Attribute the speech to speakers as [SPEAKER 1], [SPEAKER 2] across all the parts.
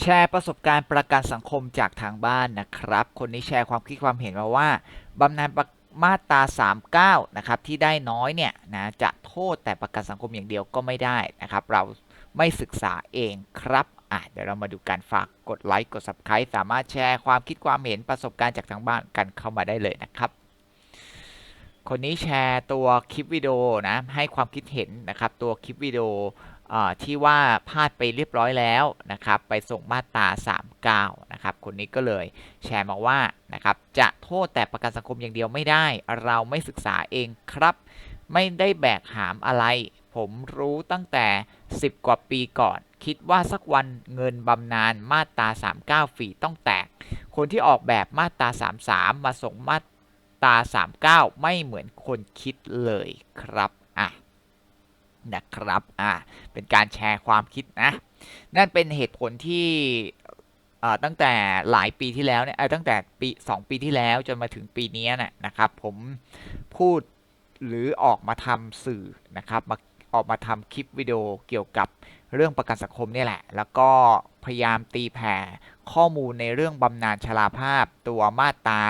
[SPEAKER 1] แชร์ประสบการณ์ประกันสังคมจากทางบ้านนะครับ คนนี้แชร์ความคิดความเห็นมาว่าบำนาญมาตรา 39 นะครับที่ได้น้อยเนี่ยนะจะโทษแต่ประกันสังคมอย่างเดียวก็ไม่ได้นะครับ เราไม่ศึกษาเองครับอะเดี๋ยวเรามาดูการฝากกดไลค์กด subscribe สามารถแชร์ความคิดความเห็นประสบการณ์จากทางบ้านกันเข้ามาได้เลยนะครับคนนี้แชร์ตัวคลิปวิดีโอนะให้ความคิดเห็นนะครับตัวคลิปวิดีโอ ที่ว่าพลาดไปเรียบร้อยแล้วนะครับ ไปส่งมาตรา 39 นะครับ คนนี้ก็เลยแชร์มาว่านะครับ จะโทษแต่ประกันสังคมอย่างเดียวไม่ได้ เราไม่ศึกษาเองครับ ไม่ได้แบกหามอะไร ผมรู้ตั้งแต่ 10 กว่าปีก่อน คิดว่าสักวันเงินบำนาญมาตรา 39 ฝีต้องแตก คนที่ออกแบบมาตรา 33 มาส่งมาตรา 39 ไม่เหมือนคนคิดเลยครับ นะครับอ่าเป็นการแชร์ความคิดนะนั่นเป็นเหตุผลที่ตั้งแต่หลายปีที่แล้วเนี่ยตั้งแต่ปี2ปีที่แล้วจนมาถึงปีนี้นะนะครับ ผมพูดหรือออกมาทำสื่อนะครับมาออกมาทำคลิปวิดีโอเกี่ยวกับเรื่องประกันสังคมนี่แหละ แล้วก็พยายามตีแผ่ข้อมูลในเรื่องบำนาญชราภาพตัวมาตรา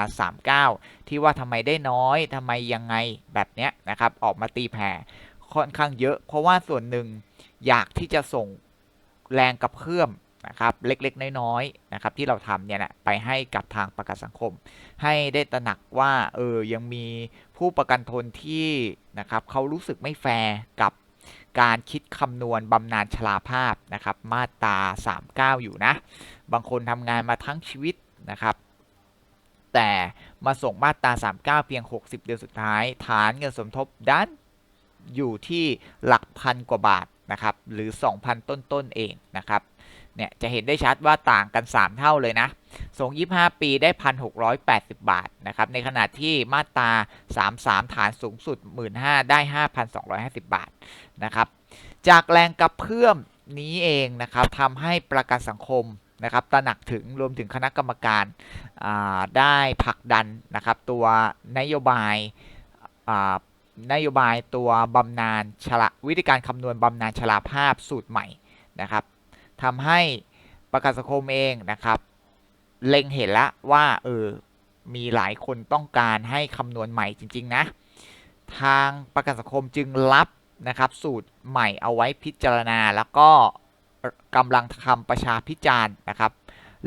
[SPEAKER 1] 39 ที่ว่าทำไมได้น้อยทำไมยังไงแบบเนี้ยนะครับ ออกมาตีแผ่ ค่อนข้างเยอะ เพราะว่าส่วนหนึ่งอยากที่จะส่งแรงกระเพื่อมนะครับเล็กๆ น้อยๆนะครับที่เราทำเนี่ยนะไปให้กับทางประกันสังคม ให้ได้ตระหนักว่าเออยังมีผู้ประกันตนที่นะครับเขารู้สึกไม่แฟร์กับการคิดคำนวณบำนาญชราภาพนะครับมาตรา 39 อยู่นะ บางคนทำงานมาทั้งชีวิตนะครับ แต่มาส่งมาตรา 39 เพียง 60 เดือนสุดท้าย ฐานเงินสมทบด้าน อยู่ที่หลักพันกว่าบาทนะครับหรือ 2,000 ต้นๆเองนะครับเนี่ยจะเห็นได้ชัดว่าต่างกัน 3 เท่าเลยนะส่ง 25 ปีได้ 1,680 บาทนะครับในขณะที่มาตรา 33 ฐานสูงสุด 15,000 ได้ 5,250 บาทนะครับจากแรงกระเพื่อมนี้เองนะครับทำให้ประกันสังคมนะครับตระหนักถึงรวมถึงคณะกรรมการได้ผลักดันนะครับตัวนโยบาย นโยบายตัวบำนาญชราวิธีการคำนวณบำนาญชราภาพสูตรใหม่นะครับทำให้ประกันสังคมเองนะครับเล็งเห็นแล้วว่าเออมีหลายคนต้องการให้คำนวณใหม่จริง ๆ นะ ทางประกันสังคมจึงรับนะครับสูตรใหม่เอาไว้พิจารณา แล้วก็กำลังทำประชาพิจารณ์นะครับ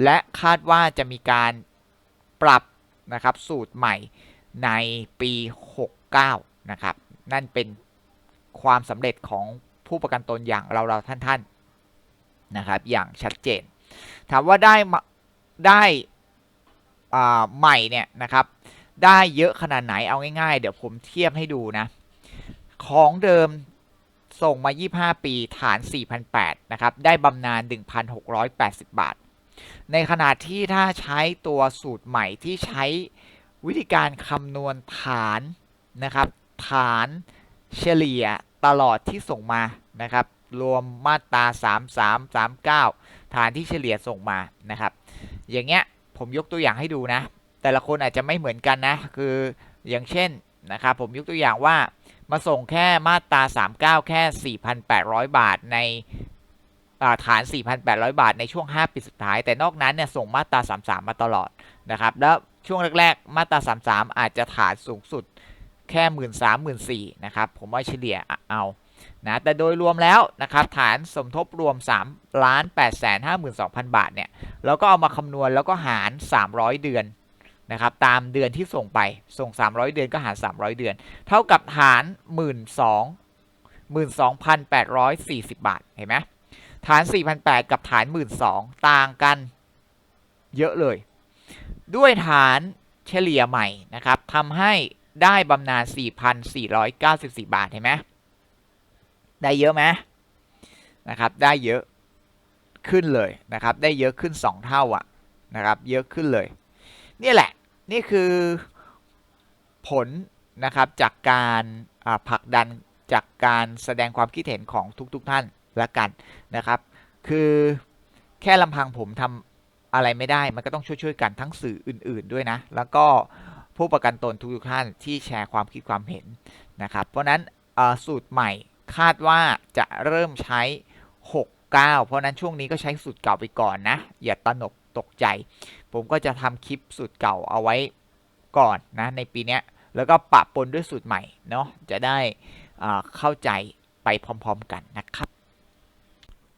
[SPEAKER 1] และคาดว่าจะมีการปรับนะครับสูตรใหม่ในปี 69 นะครับ นั่นเป็นความสำเร็จของผู้ประกันตนอย่างเราเราท่านท่านนะครับ อย่างชัดเจน ถามว่าได้ได้ใหม่เนี่ยนะครับ ได้เยอะขนาดไหนเอาง่ายๆ เดี๋ยวผมเทียบให้ดูนะ ของเดิมส่งมา 25 ปีฐาน 4,008นะครับ ได้บำนาญ 1,680 บาท ในขณะที่ถ้าใช้ตัวสูตรใหม่ที่ใช้วิธีการคำนวณฐานนะครับ ฐานเฉลี่ยตลอดที่ส่งมานะครับ รวมมาตรา 33 39 ฐานที่เฉลี่ยส่งมานะครับ อย่างเงี้ยผมยกตัวอย่างให้ดูนะ แต่ละคนอาจจะไม่เหมือนกันนะ คืออย่างเช่นนะครับผมยกตัวอย่างว่ามาส่งแค่มาตรา 39 แค่ 4,800 บาทในฐาน 4,800 บาทในช่วง 5 ปีสุดท้าย แต่นอกนั้นเนี่ยส่งมาตรา 33 มาตลอดนะครับ แล้วช่วงแรก ๆ มาตรา 33 อาจจะฐานสูงสุด แค่หมื่นสามหมื่นสี่นะครับ ผมว่าเฉลี่ยเอานะแต่โดยรวมแล้วนะครับฐานสมทบรวม3ล้าน8แสนห้าหมื่นสองพันบาทเนี่ยเราก็เอามาคำนวณแล้วก็หาร 300 เดือนนะครับตามเดือนที่ส่งไปส่ง 300 เดือนก็หาร 300 เดือน เท่ากับฐาน 1 2 12,840 บาทเห็นไหมฐาน 4,800 กับฐาน 12,000 ต่างกันเยอะเลย ด้วยฐานเฉลี่ยใหม่นะครับทำให้ ได้บำนาญ 4,494 บาท เห็นไหมได้เยอะไหมนะครับ ได้เยอะขึ้นเลยนะครับ ได้เยอะขึ้น 2 เท่าอะนะครับ เยอะขึ้นเลย นี่แหละ นี่คือผลนะครับจากการผลักดันจากการแสดงความคิดเห็นของทุกๆทท่านละกันนะครับ คือแค่ลำพังผมทำอะไรไม่ได้ มันก็ต้องช่วยๆกันทั้งสื่ออื่น ๆด้วยนะ แล้วก็ ผู้ประกันตนทุกท่านที่แชร์ความคิดความเห็นนะครับ เพราะนั้นสูตรใหม่คาดว่าจะเริ่มใช้ 69 เพราะนั้นช่วงนี้ก็ใช้สูตรเก่าไปก่อนนะ อย่าตระหนกตกใจ ผมก็จะทำคลิปสูตรเก่าเอาไว้ก่อนนะในปีนี้แล้วก็ปะปนด้วยสูตรใหม่เนาะจะได้เข้าใจไปพร้อมๆกันนะครับ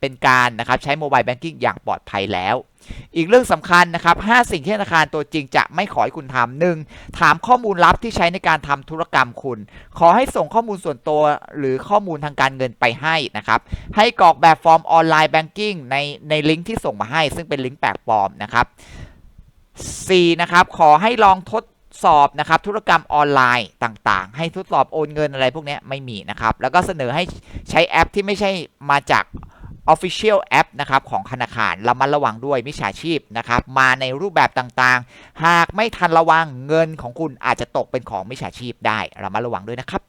[SPEAKER 1] เป็นการนะครับใช้โมบายแบงกิ้งอย่างปลอดภัยแล้ว อีกเรื่องสำคัญนะครับ 5 สิ่งที่ธนาคารตัวจริงจะไม่ขอให้คุณทำหนึ่งถามข้อมูลลับที่ใช้ในการทำธุรกรรมคุณ ขอให้ส่งข้อมูลส่วนตัวหรือข้อมูลทางการเงินไปให้นะครับ ให้กรอกแบบฟอร์มออนไลน์แบงกิ้งในในลิงก์ที่ส่งมาให้ ซึ่งเป็นลิงก์แปลกปลอมนะครับ 4. นะครับ ขอให้ลองทดสอบนะครับธุรกรรมออนไลน์ต่างๆ ให้ทดสอบโอนเงินอะไรพวกนี้ไม่มีนะครับ แล้วก็เสนอให้ใช้แอปที่ไม่ใช่มาจาก Official App นะครับของธนาคารระมัดระวังด้วยมิจฉาชีพนะครับมาในรูปแบบต่างๆ หากไม่ทันระวังเงินของคุณอาจจะตกเป็นของมิจฉาชีพได้ระมัดระวังด้วยนะครับ